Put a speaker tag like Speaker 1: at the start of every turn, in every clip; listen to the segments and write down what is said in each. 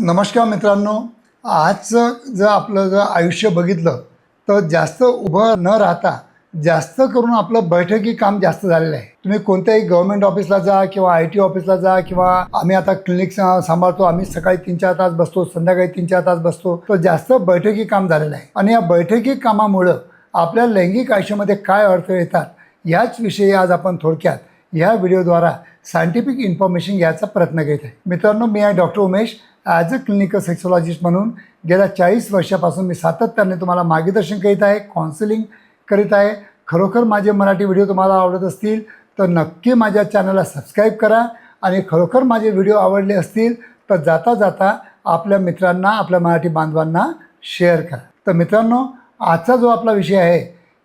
Speaker 1: नमस्कार मित्रांनो आजचं जर आपलं जर आयुष्य बघितलं तर जास्त उभं न राहता जास्त करून आपलं बैठकी काम जास्त झालेलं आहे. तुम्ही कोणत्याही गव्हर्नमेंट ऑफिसला जा किंवा आय टी ऑफिसला जा किंवा आम्ही आता क्लिनिक सा- सांभाळतो आम्ही सकाळी तीन चार तास बसतो संध्याकाळी तीन चार तास बसतो तर जास्त बैठकी काम झालेलं आहे. आणि या बैठकी कामामुळं आपल्या लैंगिक आयुष्यामध्ये काय अर्थ येतात याच विषयी आज आपण थोडक्यात या व्हिडिओद्वारा सायंटिफिक इन्फॉर्मेशन घ्यायचा प्रयत्न करीत आहे. मित्रांनो मी आहे doctor Umesh. As a clinical sexologist म्हणून गेल्या चाळीस वर्षापासून मी सातत्याने तुम्हाला मार्गदर्शन करीत आहे काउन्सिलिंग करीत आहे. खरोखर माझे मराठी व्हिडिओ तुम्हाला आवडत असतील तर नक्की माझ्या चॅनलला सबस्क्राईब करा आणि खरोखर माझे व्हिडिओ आवडले असतील तर जाता जाता आपल्या मित्रांना आपल्या मराठी बांधवांना शेअर करा. तर मित्रांनो आजचा जो आपला विषय आहे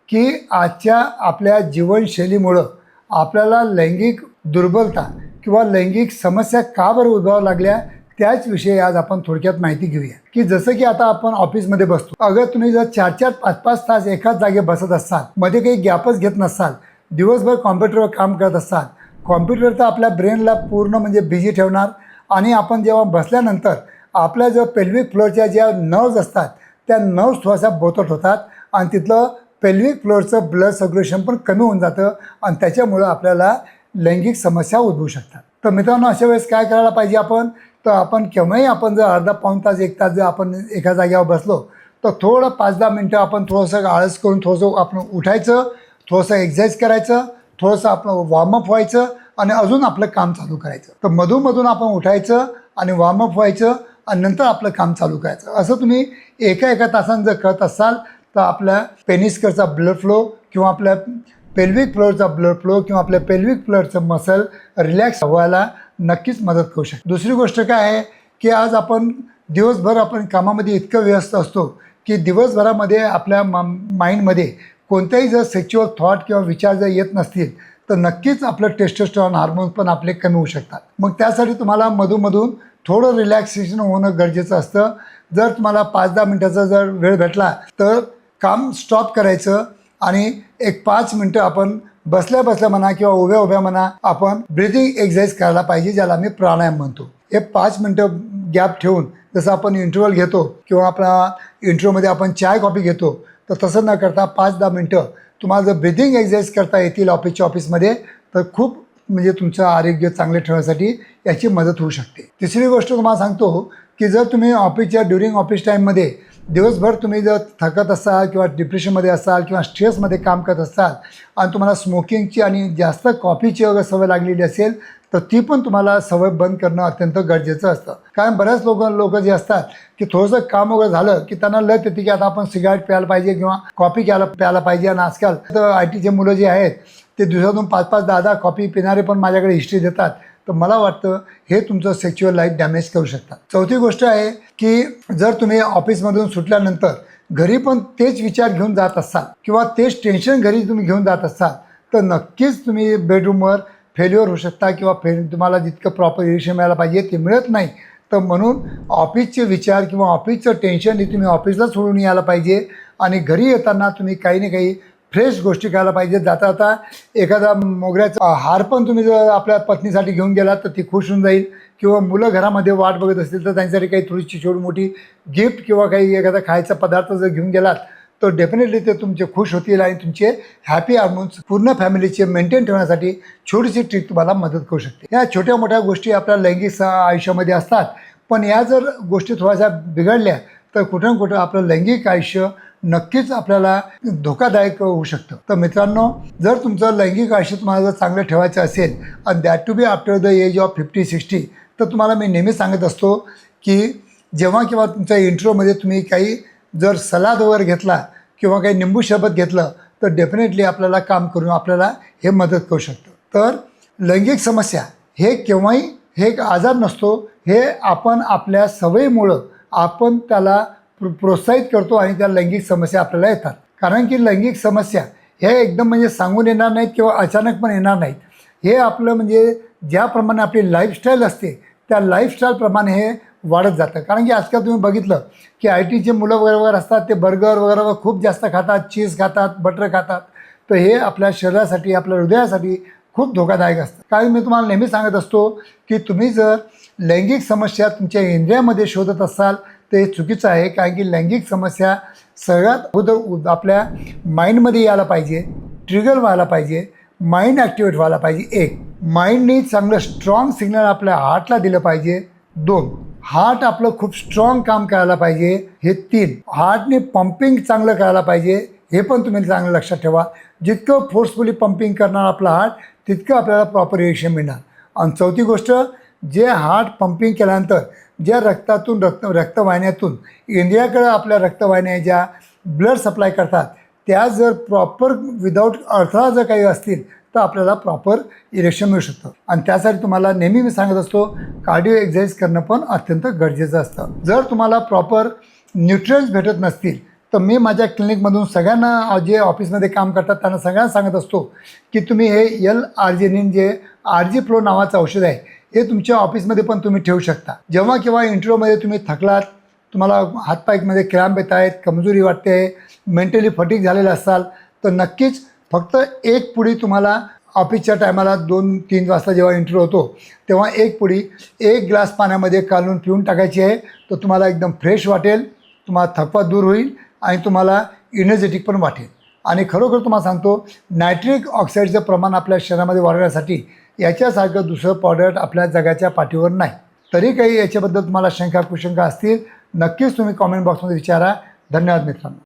Speaker 1: की आजच्या आपल्या जीवनशैलीमुळं आपल्याला लैंगिक दुर्बलता किंवा लैंगिक समस्या का बरं उद्भवावं लागल्या त्याच विषयी आज आपण थोडक्यात माहिती घेऊया. की जसं की आता आपण ऑफिसमध्ये बसतो. अगर तुम्ही जर चार चार पाच पाच तास एकाच जागे बसत असाल मध्ये काही गॅपच घेत नसाल दिवसभर कॉम्प्युटरवर काम करत असाल कॉम्प्युटर तर आपल्या ब्रेनला पूर्ण म्हणजे बिझी ठेवणार आणि आपण जेव्हा बसल्यानंतर आपल्या ज्या पेल्विक फ्लोअरच्या ज्या नर्व्ज असतात त्या नर्व्स थोड्याशा बोतट होतात आणि तिथलं पेल्विक फ्लोअरचं ब्लड सर्क्युलेशन पण कमी होऊन जातं आणि त्याच्यामुळं आपल्याला लैंगिक समस्या उद्भवू शकतात. तर मित्रांनो अशा वेळेस काय करायला पाहिजे आपण? तर आपण केव्हाही आपण जर अर्धा पाऊण तास एक तास जर आपण एका जागेवर बसलो तर थोडं पाच दहा मिनटं आपण थोडंसं आळस करून थोडंसं आपण उठायचं थोडंसं एक्झरसाईज करायचं थोडंसं आपलं वॉर्मअप व्हायचं आणि अजून आपलं काम चालू करायचं. तर मधूनमधून आपण उठायचं आणि वॉर्मअप व्हायचं आणि नंतर आपलं काम चालू करायचं. असं तुम्ही एका एका तासानं जर करत असाल तर आपल्या पेनिस्करचा ब्लड फ्लो किंवा आपल्या पेल्विक फ्लोअरचा ब्लड फ्लो किंवा आपल्या पेल्विक फ्लोअरचं मसल रिलॅक्स व्हायला नक्कीच मदत करू शकते. दुसरी गोष्ट काय आहे की आज आपण दिवसभर आपण कामामध्ये इतकं व्यस्त असतो की दिवसभरामध्ये आपल्या मा माइंडमध्ये कोणत्याही जर सेक्च्युअल थॉट किंवा विचार जर येत नसतील तर नक्कीच आपलं टेस्टोस्टेरॉन हार्मोन्स पण आपले कमी होऊ शकतात. मग त्यासाठी तुम्हाला मधूमधून थोडं रिलॅक्सेशन होणं गरजेचं असतं. जर तुम्हाला पाच दहा मिनटाचा जर वेळ भेटला तर काम स्टॉप करायचं. आणि एक पाच मिनटं आपण बसल्या बसल्या म्हणा किंवा उभ्या उभ्या म्हणा आपण ब्रिथिंग एक्सरसाइज करायला पाहिजे ज्याला आम्ही प्राणायाम म्हणतो. हे पाच मिनटं गॅप ठेवून जसं आपण इंटरवल घेतो किंवा आपला इंटरव्ह्यूमध्ये आपण चाय कॉफी घेतो तर तसं न करता पाच दहा मिनटं तुम्हाला जर ब्रिथिंग एक्सरसाइज करता येतील ऑफिसच्या ऑफिसमध्ये तर खूप म्हणजे तुमचं आरोग्य चांगले ठेवण्यासाठी याची मदत होऊ शकते. तिसरी गोष्ट तुम्हाला सांगतो की जर तुम्ही ऑफिसच्या ड्युरिंग ऑफिस टाईममध्ये दिवसभर तुम्ही जर थकत असाल किंवा डिप्रेशनमध्ये असाल किंवा स्ट्रेसमध्ये काम करत असाल आणि तुम्हाला स्मोकिंगची आणि जास्त कॉफीची वगैरे सवय लागलेली असेल तर ती पण तुम्हाला सवय बंद करणं अत्यंत गरजेचं असतं. कारण बऱ्याच लोक लोक जे असतात की थोडंसं काम वगैरे झालं की त्यांना लत येते की आता आपण सिगारेट प्यायला पाहिजे किंवा कॉफी घ्यायला प्यायला पाहिजे. आणि आजकाल तर आय टीचे मुलं जे आहेत ते दिवसातून पाच पाच दहा दहा कॉफी पिणारे पण माझ्याकडे हिस्ट्री देतात. तर मला वाटतं हे तुमचं सेक्च्युअल लाईफ डॅमेज करू शकतात चौथी गोष्ट आहे की जर तुम्ही ऑफिसमधून सुटल्यानंतर घरी पण तेच विचार घेऊन जात असाल किंवा तेच टेन्शन घरी तुम्ही घेऊन जात असाल तर नक्कीच तुम्ही बेडरूमवर फेल्युअर होऊ शकता किंवा फे तुम्हाला जितकं प्रॉपर इरिशन मिळायला पाहिजे ते मिळत नाही. तर म्हणून ऑफिसचे विचार किंवा ऑफिसचं टेन्शन हे तुम्ही ऑफिसला सोडून यायला पाहिजे आणि घरी येताना तुम्ही काही ना काही फ्रेश गोष्टी खायला पाहिजे जाता जाता एखादा मोगऱ्याचा हार पण तुम्ही जर आपल्या पत्नीसाठी घेऊन गेलात तर ती खुश होऊन जाईल. किंवा मुलं घरामध्ये वाट बघत असतील तर त्यांच्यासाठी काही थोडीशी छोटी मोठी गिफ्ट किंवा काही एखादा खायचा पदार्थ जर घेऊन गेलात तर डेफिनेटली ते तुमचे खुश होतील आणि तुमचे हॅपी हार्मोन्स पूर्ण फॅमिलीचे मेंटेन ठेवण्यासाठी छोटीशी ट्रिक तुम्हाला मदत करू शकते. या छोट्या मोठ्या गोष्टी आपल्या लैंगिक स- आयुष्यामध्ये असतात. पण या जर गोष्टी थोड्याशा बिघडल्या तर कुठं ना कुठं आपलं लैंगिक आयुष्य नक्कीच आपल्याला धोकादायक होऊ शकतं. तर मित्रांनो जर तुमचं लैंगिक आयुष्य तुम्हाला जर चांगलं ठेवायचं असेल आणि that to be after the age of fifty sixty तर तुम्हाला मी नेहमी सांगत असतो की जेव्हा किंवा तुमच्या इंट्रोमध्ये तुम्ही काही जर सलाद वगैरे घेतला किंवा काही निंबू शरबत घेतलं तर डेफिनेटली आपल्याला काम करून आपल्याला हे मदत करू शकतं. तर लैंगिक समस्या हे केव्हाही हे एक आजार नसतो. हे आपण आपल्या सवयीमुळं आपण त्याला प्रोत्साहित करतो आणि त्या लैंगिक समस्या आपल्याला येतात. कारण की लैंगिक समस्या हे एकदम म्हणजे सांगून येणार नाहीत किंवा अचानक पण येणार नाहीत. हे आपलं म्हणजे ज्याप्रमाणे आपली लाईफस्टाईल असते त्या लाईफस्टाईलप्रमाणे हे वाढत जातं. कारण की आजकाल तुम्ही बघितलं की आय टीचे मुलं वगैरे वगैरे असतात ते बर्गर वगैरे वगैरे खूप जास्त खातात चीज खातात बटर खातात. तर हे आपल्या शरीरासाठी आपल्या हृदयासाठी खूप धोकादायक असतं. कारण मी तुम्हाला नेहमी सांगत असतो की तुम्ही जर लैंगिक समस्या तुमच्या इंद्रियामध्ये शोधत असाल ते चुकीचं आहे कारण की लैंगिक समस्या सगळ्यात अगोदर आपल्या माइंडमध्ये यायला पाहिजे ट्रिगर व्हायला पाहिजे माइंड ॲक्टिवेट व्हायला पाहिजे. एक माइंडने चांगलं स्ट्रॉंग सिग्नल आपल्या हार्टला दिलं पाहिजे. दोन हार्ट आपलं खूप स्ट्रॉंग काम करायला पाहिजे. हे तीन हार्टने पंपिंग चांगलं करायला पाहिजे. हे पण तुम्ही चांगलं लक्षात ठेवा. जितकं फोर्सफुली पंपिंग करणार आपलं हार्ट तितकं आपल्याला प्रॉपर रिएक्शन मिळणार. आणि चौथी गोष्ट जे हार्ट पंपिंग केल्यानंतर ज्या रक्तातून रक्त रक्तवाहिन्यातून इंडियाकडं आपल्या रक्तवाहिन्या ज्या ब्लड सप्लाय करतात त्या जर प्रॉपर विदाऊट अडथळा जर काही असतील तर आपल्याला प्रॉपर इरेक्शन मिळू शकतं. आणि त्यासाठी तुम्हाला नेहमी मी सांगत असतो कार्डिओ एक्झरसाईज करणं पण अत्यंत गरजेचं असतं. जर तुम्हाला प्रॉपर न्यूट्रियन्स भेटत नसतील तर मी माझ्या क्लिनिकमधून सगळ्यांना जे ऑफिसमध्ये काम करतात त्यांना सगळ्यांना सांगत असतो की तुम्ही हे यल आर्जेनिन जे आर जी फ्लो नावाचं औषध आहे हे तुमच्या ऑफिसमध्ये पण तुम्ही ठेवू शकता. जेव्हा केव्हा इंटरव्ह्यूमध्ये तुम्ही थकलात तुम्हाला हातपायमध्ये क्रॅम्प येत आहेत कमजोरी वाटते मेंटली फटीक झालेलं असाल तर नक्कीच फक्त एक पुडी तुम्हाला ऑफिसच्या टायमाला दोन तीन वाजता जेव्हा इंटरव्ह्यू होतो तेव्हा एक पुडी एक ग्लास पाण्यामध्ये कालून पिऊन टाकायची आहे तर तुम्हाला एकदम फ्रेश वाटेल तुम्हाला थकवा दूर होईल आणि तुम्हाला इनर्जेटिक पण वाटेल. आणि खरोखर तुम्हाला सांगतो नायट्रिक ऑक्साईडचं प्रमाण आपल्या शरीरामध्ये वाढवण्यासाठी याच्यासारखं दुसरं प्रॉडक्ट आपल्या जगाच्या पाठीवर नाही. तरी काही याच्याबद्दल तुम्हाला शंका कुशंका असतील नक्कीच तुम्ही कॉमेंट बॉक्समध्ये विचारा. धन्यवाद मित्रांनो.